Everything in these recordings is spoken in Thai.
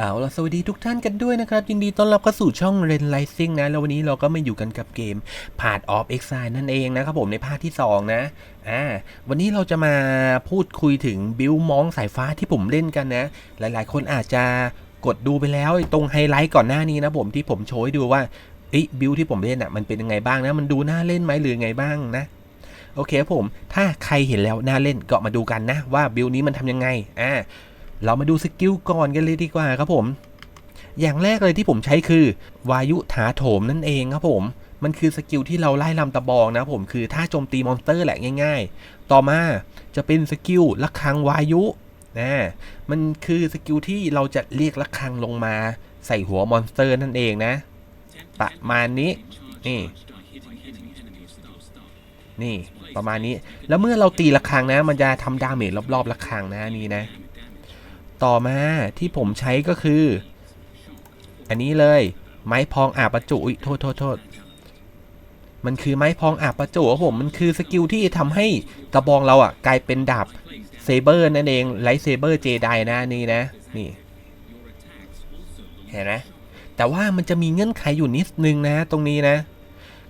เอาล่ะสวัสดีทุกท่านกันด้วยนะครับ ยินดีต้อนรับเข้าสู่ช่อง Ren Rising นะ แล้ววันนี้เราก็มาอยู่กันกับเกม Path of Exile นั่นเองนะครับผมในภาคที่ 2 นะอ่าวันนี้เราจะมาพูดคุยถึงบิลมองสายฟ้าที่ผมเล่นกันนะ หลายๆ คนอาจจะกดดูไปแล้วตรงไฮไลท์ก่อนหน้านี้นะผมที่ผมโชว์ให้ดูว่าอ้บิลที่ผมเล่นอะมันเป็นยังไงบ้างนะ มันดูน่าเล่นไหมหรือไงบ้างนะโอเคครับผมถ้าใครเห็นแล้วน่าเล่นก็มาดูกันนะว่าบิลนี้มันทำยังไงอ่า เรามาดูสกิลก่อนกันเลยดีกว่าครับผม อย่างแรกเลยที่ผมใช้คือ วายุถาโถมนั่นเองครับผม มันคือสกิลที่เราไล่ลำตะบองนะผมคือท่าโจมตีมอนสเตอร์แหละง่าย ๆ ต่อมาจะเป็นสกิลระฆังวายุนะมันคือสกิลที่เราจะเรียกระฆังลงมาใส่หัวมอนสเตอร์นั่นเองนะ ประมาณนี้นี่นี่ประมาณนี้แล้วเมื่อเราตีระฆังนะ มันจะทำดาเมจรอบๆระฆังนะนี่นะ ต่อมาที่ผมใช้ก็คือ อันนี้เลยไม้พองอาบประจุอุ๊ยโทษโทษโทษมันคือไม้พองอาบประจุครับผมมันคือสกิลที่ทำให้กระบองเราอะกลายเป็นดาบเซเบอร์นั่นเองไลท์เซเบอร์เจไดนะนี่นะนี่เห็นไหมแต่ว่ามันจะมีเงื่อนไขอยู่นิดนึงนะตรงนี้นะ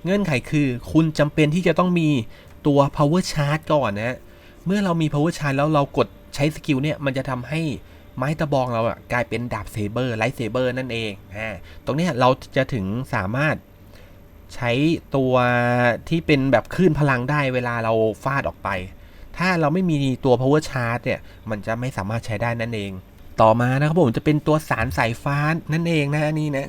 เงื่อนไขคือคุณจำเป็นที่จะต้องมีตัว power charge ก่อนนะ เมื่อเรามี power charge แล้วเรากดใช้สกิลเนี่ยมันจะทำให้ ไม้ตะบองเราอะกลายเป็นดาบเซเบอร์ไลท์เซเบอร์นั่นเองอ่าตรงนี้เราจะถึงสามารถใช้ตัวที่เป็นแบบคลื่นพลังได้เวลาเราฟาดออกไป ถ้าเราไม่มีตัว power charge เนี่ย มันจะไม่สามารถใช้ได้นั่นเอง ต่อมานะครับผมจะเป็นตัวสารสายฟ้านั่นเองนะอันนี้นะ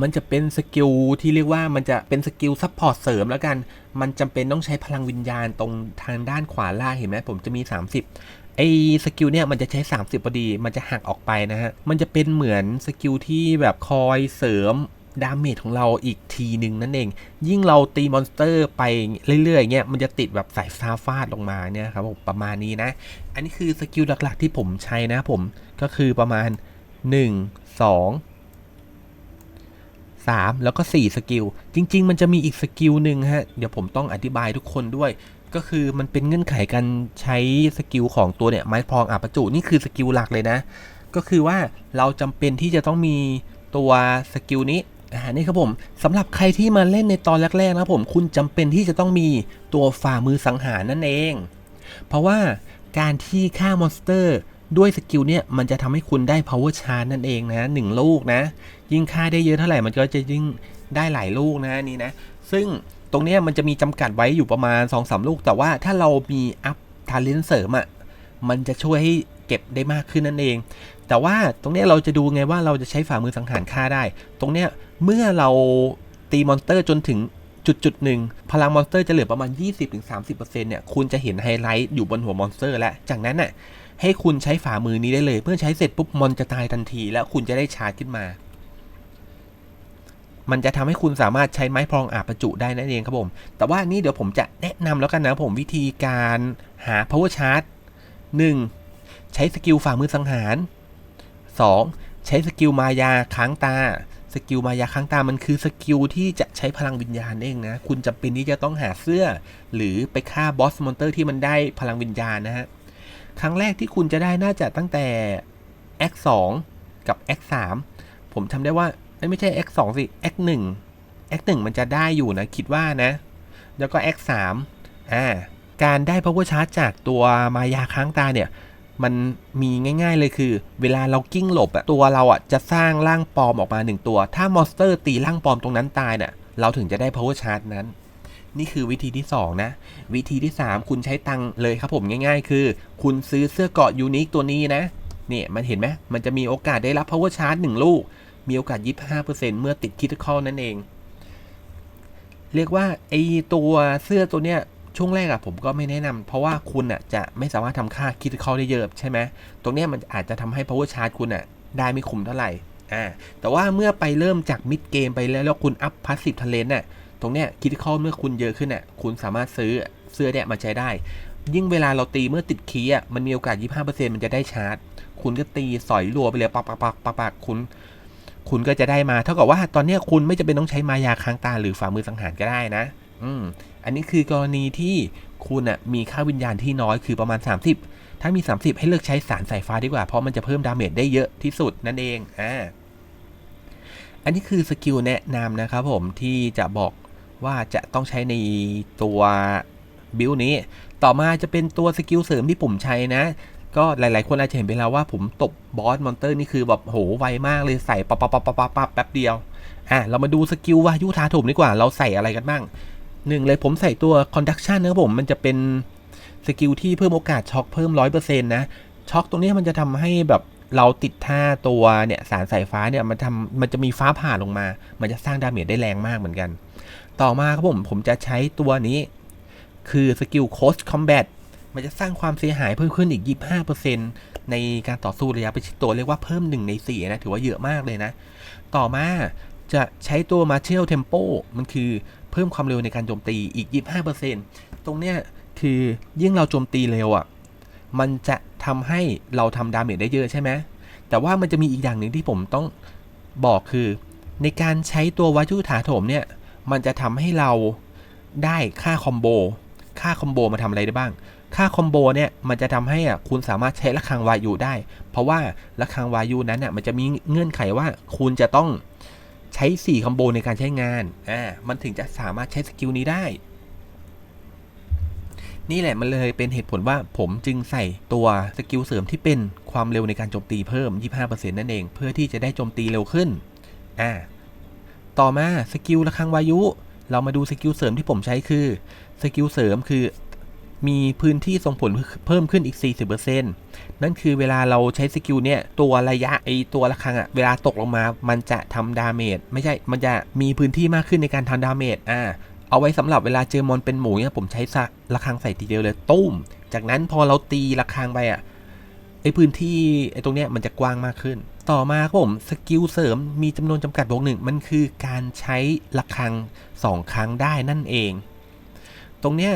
มันจะเป็นสกิลที่เรียกว่ามันจะเป็นสกิลซัพพอร์ตเสริมแล้วกัน มันจำเป็นต้องใช้พลังวิญญาณตรงทางด้านขวาล่างเห็นไหมผมจะมี 30 ไอ้สกิลเนี่ยมันจะใช้ 30พอดีมันจะหักออกไปนะฮะ มันจะเป็นเหมือนสกิลที่แบบคอยเสริมดาเมจของเราอีกทีหนึ่งนั่นเอง ยิ่งเราตีมอนสเตอร์ไปเรื่อยๆเงี้ยมันจะติดแบบสายฟ้าฟาดลงมาเนี่ยครับผมประมาณนี้นะ อันนี้คือสกิลหลักๆที่ผมใช้นะผมก็คือประมาณ 1 2 3 แล้วก็ 4 สกิล จริง ๆ มันจะมีอีกสกิลหนึ่งฮะ เดี๋ยวผมต้องอธิบายทุกคนด้วย ก็คือมันเป็นเงื่อนไขการใช้สกิลของตัวเนี่ยไม้พรองอาบประจุนี่คือสกิลหลักเลยนะ ก็คือว่าเราจำเป็นที่จะต้องมีตัวสกิลนี้อ่านี่ครับผมสำหรับใครที่มาเล่นในตอนแรกๆนะครับผมคุณจำเป็นที่จะต้องมีตัวฝ่ามือสังหารนั่นเอง เพราะว่าการที่ฆ่ามอนสเตอร์ ด้วยสกิลเนี่ยมันจะทำให้คุณได้ power charge นั่นเองนะหนึ่งลูกนะ ยิ่งฆ่าได้เยอะเท่าไหร่มันก็จะยิ่งได้หลายลูกนะนี่นะ ซึ่งตรงนี้มันจะมีจำกัดไว้อยู่ประมาณ 2-3สลูก แต่ว่าถ้าเรามีอัพทาเลนเสริมอะ่ะมันจะช่วยให้เก็บได้มากขึ้นนั่นเอง แต่ว่าตรงนี้เราจะดูไงว่าเราจะใช้ฝ่ามือสังหารฆ่าได้ ตรงนี้เมื่อเราตีมอนสเตอร์จนถึงจุดจุดหนึ่งพลังมอนสเตอร์จะเหลือประมาณ 20-30%เนี่ยคุณจะเห็นไฮไลท์อยู่บนหัวมอนสเตอร์ แล้วจากนั้นน่ะ ให้คุณใช้ฝ่ามือนี้ได้เลย เพื่อใช้เสร็จปุ๊บมอนจะตายทันที แล้วคุณจะได้ชาร์จขึ้นมา มันจะทำให้คุณสามารถใช้ไม้พรองอาบประจุได้นั่นเองครับผม แต่ว่านี่เดี๋ยวผมจะแนะนำแล้วกันนะผมวิธีการหา power charge 1. ใช้สกิลฝ่ามือสังหาร 2. ใช้สกิลมายาค้างตาสกิลมายาค้างตามันคือสกิลที่จะใช้พลังวิญญาณเองนะ คุณจำเป็นที่จะต้องหาเสื้อ หรือไปฆ่าบอสมอนเตอร์ที่มันได้พลังวิญญาณนะฮะ ครั้งแรกที่คุณจะได้น่าจะตั้งแต่ X 2กับ X 3ผมทำได้ว่าไม่ใช่ X 2สิ X 1 X 1มันจะได้อยู่นะ คิดว่านะ แล้วก็ X 3อ่าการได้ power charge จากตัวมายาค้างตาเนี่ย มันมีง่าย ๆเลยคือ เวลาเรากิ้งหลบอะตัวเราอะจะสร้างร่างปลอมออกมาหนึ่งตัว ถ้ามอนสเตอร์ตีร่างปลอมตรงนั้นตายเนี่ยเราถึงจะได้ power charge นั้น นี่คือวิธีที่ 2 นะ วิธีที่ 3 คุณใช้ตังเลยครับผมง่าย ๆ คือ คุณซื้อเสื้อเกาะยูนิคตัวนี้นะเนี่ยมันเห็นไหมมันจะมีโอกาสได้รับ power charge 1 ลูก มีโอกาส 25%เมื่อติด critical นั่นเอง เรียกว่าไอตัวเสื้อตัวเนี้ยช่วงแรกอะผมก็ไม่แนะนำเพราะว่าคุณอะจะไม่สามารถทำค่า critical ได้เยอะใช่ไหมตรงเนี้ยมันอาจจะทำให้ power charge คุณอะได้ไม่คุ้มเท่าไหร่อ่าแต่ว่าเมื่อไปเริ่มจาก mid game ไปแล้วแล้วคุณ up passive talent น่ะ ตรงเนี้ยคิดข้อเมื่อคุณเยอะขึ้นอะคุณสามารถซื้อเสื้อเนี่ยมาใช้ได้ ยิ่งเวลาเราตีเมื่อติดคีย์อะมันมีโอกาส 25%มันจะได้ชาร์จ คุณก็ตีสอยรัวไปเลยปักปักปักปักปักคุณคุณก็จะได้มาเท่ากับว่าตอนเนี้ยคุณไม่จำเป็นต้องใช้มายาค้างตาหรือฝ่ามือสังหารก็ได้นะ อืม อันนี้คือกรณีที่คุณอะมีค่าวิญญาณที่น้อยคือประมาณ 30 ถ้ามี 30 ให้เลือกใช้สารสายฟ้าดีกว่า เพราะมันจะเพิ่มดาเมจได้เยอะที่สุดนั่นเอง อ่า อันนี้คือสกิลแนะนำนะครับผมที่จะบอก ว่าจะต้องใช้ในตัวบิลนี้ ต่อมาจะเป็นตัวสกิลเสริมที่ผมใช้นะ ก็หลายๆ คนอาจจะเห็นไปแล้วว่าผมตบบอสมอนเตอร์นี่คือแบบโหไวมากเลยใส่ปั๊บปั๊บปั๊บปั๊บปั๊บแป๊บเดียว อะ เรามาดูสกิลวายุทาถมดีกว่า เราใส่อะไรกันบ้างหนึ่งเลยผมใส่ตัว conduction นะครับผมมันจะเป็นสกิลที่เพิ่มโอกาสช็อคเพิ่มร้อยเปอร์เซ็นต์นะช็อคตรงนี้มันจะทำให้แบบเราติดท่าตัวเนี่ยสารสายฟ้าเนี่ยมันทำมันจะมีฟ้าผ่าลงมา มันจะสร้างดาเมจได้แรงมากเหมือนกัน ต่อมาครับผมผมจะใช้ตัวนี้ คือสกิล Coast Combat มันจะสร้างความเสียหายเพิ่มขึ้นอีก 25%ในการต่อสู้ระยะประชิดตัวเรียกว่าเพิ่ม 1 ใน 4 นะ ถือว่าเยอะมากเลยนะ ต่อมาจะใช้ตัว Martial Tempo มันคือเพิ่มความเร็วในการโจมตีอีก 25%ตรงเนี้ยคือยิ่งเราโจมตีเร็วอะ่ะ มันจะทำให้เราทำดาเมจได้เยอะใช่ไหมแต่ว่ามันจะมีอีกอย่างหนึ่งที่ผมต้องบอกคือ ในการใช้ตัววายุถาโถมเนี่ย มันจะทำให้เราได้ค่าคอมโบ ค่าคอมโบมาทำอะไรได้บ้าง ค่าคอมโบเนี่ยมันจะทำให้อะคุณสามารถใช้ระฆังวายุได้ เพราะว่าระฆังวายุนั้นอะมันจะมีเงื่อนไขว่าคุณจะต้องใช้ 4คอมโบในการใช้งาน อ่า มันถึงจะสามารถใช้สกิลนี้ได้ นี่แหละมันเลยเป็นเหตุผลว่าผมจึงใส่ตัวสกิลเสริมที่เป็นความเร็วในการโจมตีเพิ่ม 25%นั่นเอง เพื่อที่จะได้โจมตีเร็วขึ้น อ่า ต่อมาสกิลระฆังวายุ เรามาดูสกิลเสริมที่ผมใช้คือสกิลเสริมคือมีพื้นที่ส่งผลเพิ่มขึ้นอีก 40%นั่นคือเวลาเราใช้สกิลเนี่ยตัวระยะไอตัวระฆังอะเวลาตกลงมามันจะทำดาเมจไม่ใช่ มันจะมีพื้นที่มากขึ้นในการทำดาเมจอ่าเอาไว้สำหรับเวลาเจอมอนเป็นหมูเนี่ยผมใช้ระฆังใส่ทีเดียวเลยตุ้ม จากนั้นพอเราตีระฆังไปอะไอพื้นที่ไอตรงเนี้ยมันจะกว้างมากขึ้น ต่อมาครับผมสกิลเสริมมีจำนวนจำกัดบวกหนึ่งมันคือการใช้ระฆังสองครั้งได้นั่นเอง ตรงเนี้ย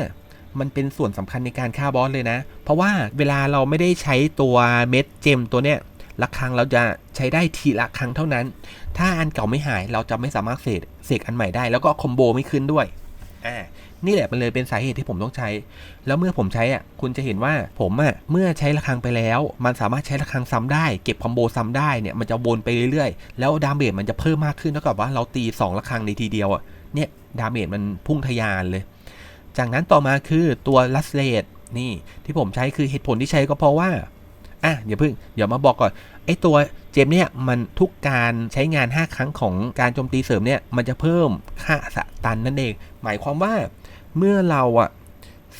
มันเป็นส่วนสำคัญในการฆ่าบอสเลยนะ เพราะว่าเวลาเราไม่ได้ใช้ตัวเม็ดเจมตัวเนี้ยระฆังเราจะใช้ได้ทีละครั้งเท่านั้น ถ้าอันเก่าไม่หายเราจะไม่สามารถเสกเสกอันใหม่ได้ แล้วก็คอมโบไม่ขึ้นด้วย อ่านี่แหละมันเลยเป็นสาเหตุที่ผมต้องใช้ แล้วเมื่อผมใช้อะคุณจะเห็นว่าผมอะเมื่อใช้ระฆังไปแล้ว มันสามารถใช้ระฆังซ้ำได้ เก็บคอมโบซ้ำได้เนี่ยมันจะวนไปเรื่อยๆ แล้วดาเมจมันจะเพิ่มมากขึ้นเท่ากับว่าเราตี2ระฆังในทีเดียวอะเนี่ยดาเมจมันพุ่งทะยานเลย จากนั้นต่อมาคือตัวลัสเลดนี่ที่ผมใช้คือเหตุผลที่ใช้ก็เพราะว่าอะอย่าเพิ่งเดี๋ยวมาบอกก่อนไอตัว เจมเนี่ยมันทุกการใช้งาน 5 ครั้งของการโจมตีเสริมเนี่ยมันจะเพิ่มค่าสตันนั่นเอง หมายความว่าเมื่อเราอะ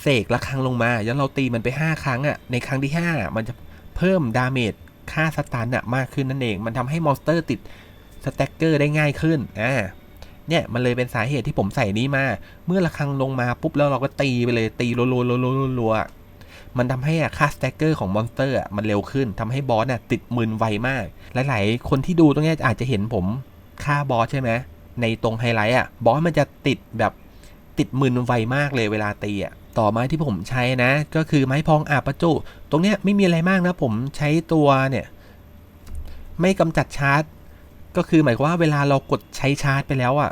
เสกระฆังลงมาแล้วเราตีมันไป 5 ครั้งอะในครั้งที่ 5 มันจะเพิ่มดาเมจค่าสตันอะมากขึ้นนั่นเอง มันทำให้มอนสเตอร์ติดสแต็กเกอร์ได้ง่ายขึ้นอ่าเนี่ยมันเลยเป็นสาเหตุที่ผมใส่นี้มา เมื่อระฆังลงมาปุ๊บแล้วเราก็ตีไปเลยตีรัวๆๆๆ มันทำให้อะค่าสแต็กเกอร์ของมอนสเตอร์อะมันเร็วขึ้นทำให้บอสน่ะติดมืนไวมาก หลายๆ คนที่ดูตรงนี้อาจจะเห็นผมฆ่าบอสใช่ไหมในตรงไฮไลท์อะบอสมันจะติดแบบติดมืนไวมากเลยเวลาตีอะต่อมาที่ผมใช้นะ ก็คือไม้พองอาบประจุ ตรงเนี้ยไม่มีอะไรมากนะ ผมใช้ตัวเนี่ย ไม่กำจัดชาร์จ ก็คือหมายความว่าเวลาเรากดใช้ชาร์จไปแล้วอะ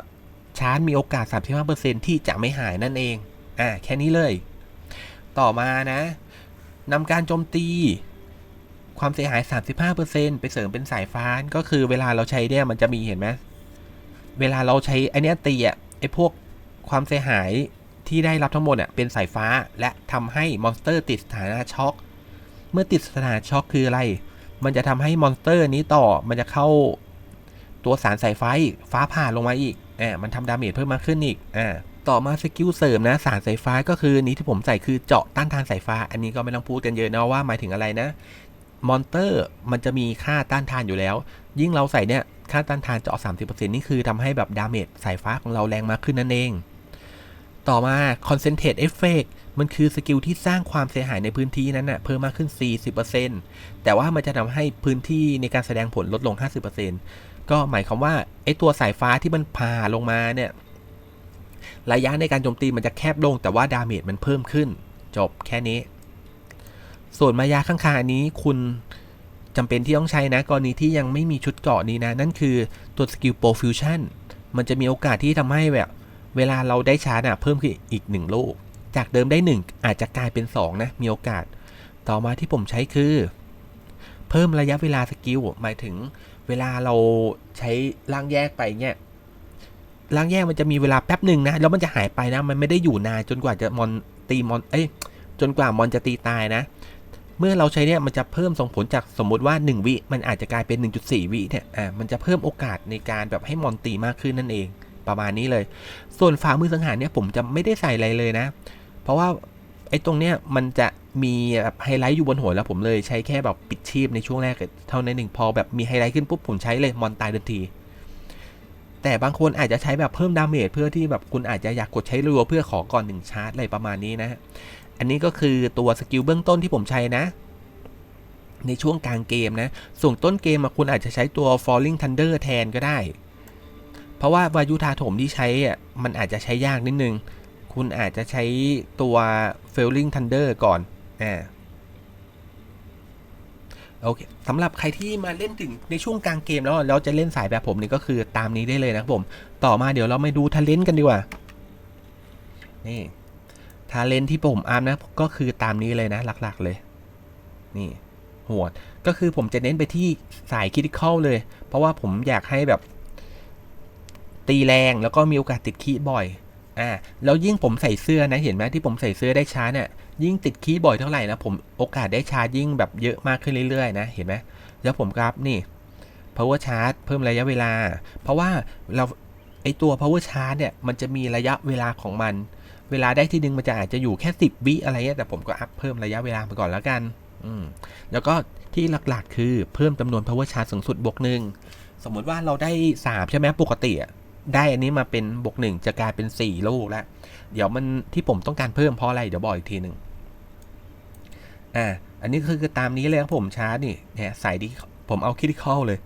ชาร์จมีโอกาส 35%ที่จะไม่หายนั่นเองอ่าแค่นี้เลย ต่อมานะ นำการโจมตี ความเสียหาย 35%ไปเสริมเป็นสายฟ้าก็คือเวลาเราใช้เนี่ยมันจะมีเห็นไหมเวลาเราใช้ไอเนี้ยตีอะไอพวกความเสียหายที่ได้รับทั้งหมดอะเป็นสายฟ้าและทำให้มอนสเตอร์ติดสถานะช็อกเมื่อติดสถานะช็อกคืออะไร มันจะทำให้มอนสเตอร์นี้ต่อมันจะเข้าตัวสารสายไฟ้าฟ้าผ่าลงมาอีกอ่ามันทำดาเมจเพิ่มมากขึ้นอีกอ่า ต่อมาสกิลเสริมนะสารสายฟ้าก็คือนี้ที่ผมใส่คือเจาะต้านทานสายฟ้า อันนี้ก็ไม่ต้องพูดกันเยอะนะว่าหมายถึงอะไรนะมอนเตอร์มันจะมีค่าต้านทานอยู่แล้ว ยิ่งเราใส่เนี่ยค่าต้านทานเจาะ30%นี่คือทำให้แบบดาเมจสายฟ้าของเราแรงมากขึ้นนั่นเอง ต่อมา Concentrate Effect มันคือสกิลที่สร้างความเสียหายในพื้นที่นั้นนะ่ะเพิ่มมากขึ้น 40%แต่ว่ามันจะทำให้พื้นที่ในการแสดงผลลดลง 50%ก็หมายความว่าไอตัวสายฟ้าที่มันผ่าลงมาเนี่ย ระยะในการโจมตีมันจะแคบลง แต่ว่าดาเมจมันเพิ่มขึ้น จบแค่นี้ ส่วนมายาข้างคาอันนี้คุณจำเป็นที่ต้องใช้นะกรณีที่ยังไม่มีชุดเกาะนี้นะ นั่นคือตัวสกิลโปรฟิวชั่นมันจะมีโอกาสที่ทำให้แบบเวลาเราได้ชาร์จอะเพิ่มขึ้นอีกหนึ่งลูกจากเดิมได้ 1 อาจจะกลายเป็น 2 นะ มีโอกาส ต่อมาที่ผมใช้คือ เพิ่มระยะเวลาสกิลหมายถึงเวลาเราใช้ร่างแยกไปเนี่ย ร่างแยกมันจะมีเวลาแป๊บหนึ่งนะ แล้วมันจะหายไปนะ มันไม่ได้อยู่นานจนกว่าจะมอนตีมอนเอ้ยจนกว่ามอนจะตีตายนะ เมื่อเราใช้เนี่ยมันจะเพิ่มส่งผลจากสมมติว่า 1 วิมันอาจจะกลายเป็น 1.4 วิเนี่ยอ่ามันจะเพิ่มโอกาสในการแบบให้มอนตีมากขึ้นนั่นเอง ประมาณนี้เลย ส่วนฝ่ามือสังหารเนี่ยผมจะไม่ได้ใส่อะไรเลยนะ เพราะว่าไอ้ตรงเนี้ยมันจะมีแบบไฮไลท์อยู่บนหัวแล้วผมเลยใช้แค่แบบปิดชีพในช่วงแรกเท่านั้นเองพอแบบมีไฮไลท์ขึ้นปุ๊บผมใช้เลยมอนตายทันที แต่บางคนอาจจะใช้แบบเพิ่มดาเมจเพื่อที่แบบคุณอาจจะอยากกดใช้รัวเพื่อขอก่อนหนึ่งชาร์จอะไรประมาณนี้นะ อันนี้ก็คือตัวสกิลเบื้องต้นที่ผมใช้นะ ในช่วงกลางเกมนะ ส่วนต้นเกมคุณอาจจะใช้ตัว Falling Thunder แทนก็ได้ เพราะว่าวายุธาถมที่ใช้อะมันอาจจะใช้ยากนิดนึง คุณอาจจะใช้ตัว Failing Thunder ก่อนอ่า โอเคสำหรับใครที่มาเล่นถึงในช่วงกลางเกมแล้วแล้วจะเล่นสายแบบผมนี่ก็คือตามนี้ได้เลยนะครับผม ต่อมาเดี๋ยวเรามาดูท a เลนต์กันดีกว่า นี่ท a เลนต์ที่ผมอาร์มนะก็คือตามนี้เลยนะหลักๆเลย นี่หัวดก็คือผมจะเน้นไปที่สายคิด i ค a l เลย เพราะว่าผมอยากให้แบบ ตีแรงแล้วก็มีโอกาสติดคีบ่อย อ่าแล้วยิ่งผมใส่เสื้อนะเห็นไหมที่ผมใส่เสื้อได้ช้าเนี่ยยิ่งติดคีย์บ่อยเท่าไหร่นะผมโอกาสได้ชาร์จยิ่งแบบเยอะมากขึ้นเรื่อยๆนะเห็นไหมแล้วผมกราฟนี่ power charge เพิ่มระยะเวลา เพราะว่าเราไอตัว power charge เนี่ยมันจะมีระยะเวลาของมัน เวลาได้ที่หนึ่งมันจะอาจจะอยู่แค่ 10 วิอะไรเงี้ยแต่ผมก็อัพเพิ่มระยะเวลาไปก่อนแล้วกันอืมแล้วก็ที่หลักๆ คือเพิ่มจำนวน power charge สูงสุดบวกหนึ่งสมมติว่าเราได้ 3 ใช่ไหมปกติอะ ได้อันนี้มาเป็นบวกหนึ่งจะกลายเป็น4ลูกแล้ว เดี๋ยวมันที่ผมต้องการเพิ่มเพราะอะไร เดี๋ยวบอกอีกทีหนึ่งอ่า อันนี้คือตามนี้เลยครับผมชาร์จนี่เนี่ยใส่ดีผมเอาคิดเข้าเลย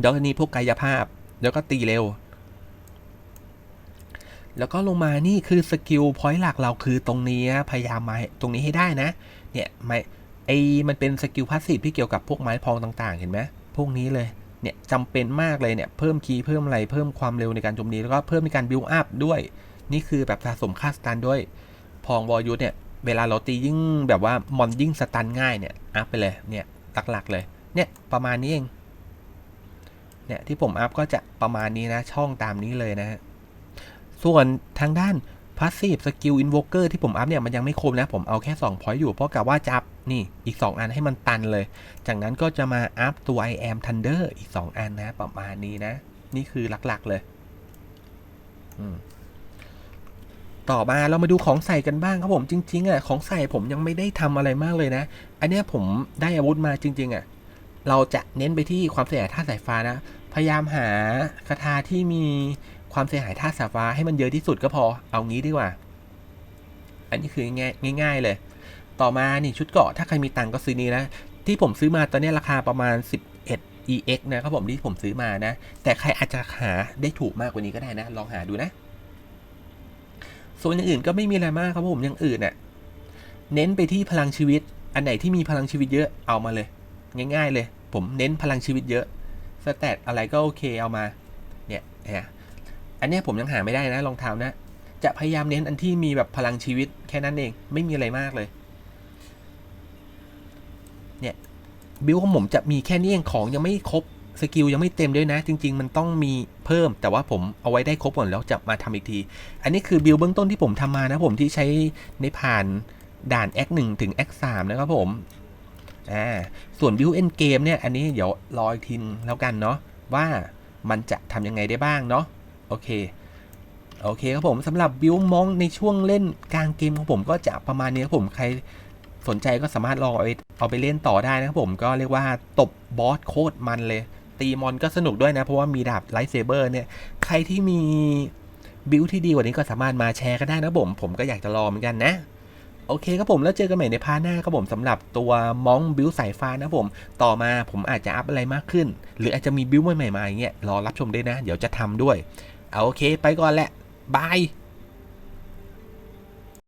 แล้วอันนี้พวกกายภาพ แล้วก็ตีเร็ว แล้วก็ลงมานี่คือสกิลพอยต์หลักเราคือตรงนี้พยายามมาตรงนี้ให้ได้นะ เนี่ยไม่ไอมันเป็นสกิลพาสซีฟที่เกี่ยวกับพวกไม้พองต่าง ๆ เห็นไหมพวกนี้เลย เนี่ยจำเป็นมากเลยเนี่ยเพิ่มคีย์เพิ่มอะไรเพิ่มความเร็วในการโจมตีแล้วก็เพิ่มในการบิวอัพด้วย นี่คือแบบสะสมค่าสตันด้วย พองวอยุทธเนี่ยเวลาเราตียิ่งแบบว่ามอนยิ่งสตันง่ายเนี่ยอัพไปเลยเนี่ยหลักๆเลยเนี่ยประมาณนี้เองเนี่ยที่ผมอัพก็จะประมาณนี้นะช่องตามนี้เลยนะฮะส่วนทางด้าน พาสซีฟสกิลอินโวเกอร์ที่ผมอัพเนี่ยมันยังไม่ครบนะ ผมเอาแค่2พอยต์อยู่ เพราะกะว่าจะอัพนี่อีก 2 อันให้มันตันเลย จากนั้นก็จะมาอัพตัว I am Thunder อีก 2 อันนะ ประมาณนี้นะ นี่คือหลักๆเลย ต่อมาเรามาดูของใส่กันบ้างครับผมจริง ๆอะของใส่ผมยังไม่ได้ทำอะไรมากเลยนะ อันเนี้ยผมได้อาวุธมาจริง ๆอะเราจะเน้นไปที่ความเสียหายท่าสายฟ้านะ พยายามหาคาถาที่มี ความเสียหายท่าสาฟ้าให้มันเยอะที่สุดก็พอ เอางี้ดีกว่า อันนี้คือง่ายง่ายๆเลย ต่อมานี่ชุดเกาะถ้าใครมีตังค์ก็ซื้อนี้นะที่ผมซื้อมาตอนนี้ราคาประมาณ 11 EX นะครับผมที่ผมซื้อมานะ แต่ใครอาจจะหาได้ถูกมากกว่านี้ก็ได้นะ ลองหาดูนะ ส่วนอย่างอื่นก็ไม่มีอะไรมากครับผมอย่างอื่นเน่ะเน้นไปที่พลังชีวิต อันไหนที่มีพลังชีวิตเยอะเอามาเลย ง่าย ๆ เลย ผมเน้นพลังชีวิตเยอะสแตทอะไรก็โอเคเอามา เนี่ยนี่ย อันนี้ผมยังหาไม่ได้นะรองเท้านะ จะพยายามเน้นอันที่มีแบบพลังชีวิตแค่นั้นเอง ไม่มีอะไรมากเลย เนี่ยบิลของผมจะมีแค่นี้เองของยังไม่ครบสกิลยังไม่เต็มด้วยนะ จริง ๆ มันต้องมีเพิ่ม แต่ว่าผมเอาไว้ได้ครบก่อนแล้วจะมาทำอีกที อันนี้คือบิลเบื้องต้นที่ผมทำมานะผมที่ใช้ในผ่านด่าน X 1ถึง X 3นะครับผมอ่าส่วนบิลเอ็นเกมเนี่ย อันนี้เดี๋ยวรออีกทีนึงแล้วกันเนาะว่ามันจะทำยังไงได้บ้างเนาะ โอเค โอเคครับผมสำหรับบิวมองในช่วงเล่นกลางเกมของผมก็จะประมาณนี้ครับผมใครสนใจก็สามารถลองเอาไปเอาไปเล่นต่อได้นะครับผมก็เรียกว่าตบบอสโคตรมันเลย ตีมอนก็สนุกด้วยนะ เพราะว่ามีดาบไลท์เซเบอร์เนี่ย ใครที่มีบิวที่ดีกว่านี้ก็สามารถมาแชร์กันได้นะผมผมก็อยากจะลองเหมือนกันนะ โอเคครับผมแล้วเจอกันใหม่ในพาร์ทหน้าครับผมสำหรับตัวมองบิวสายฟ้านะผม ต่อมาผมอาจจะอัพอะไรมากขึ้น หรืออาจจะมีบิวใหม่ๆมาอย่างเงี้ยรอรับชมได้นะ เดี๋ยวจะทำด้วย เอาโอเค ไปก่อนแหละ บาย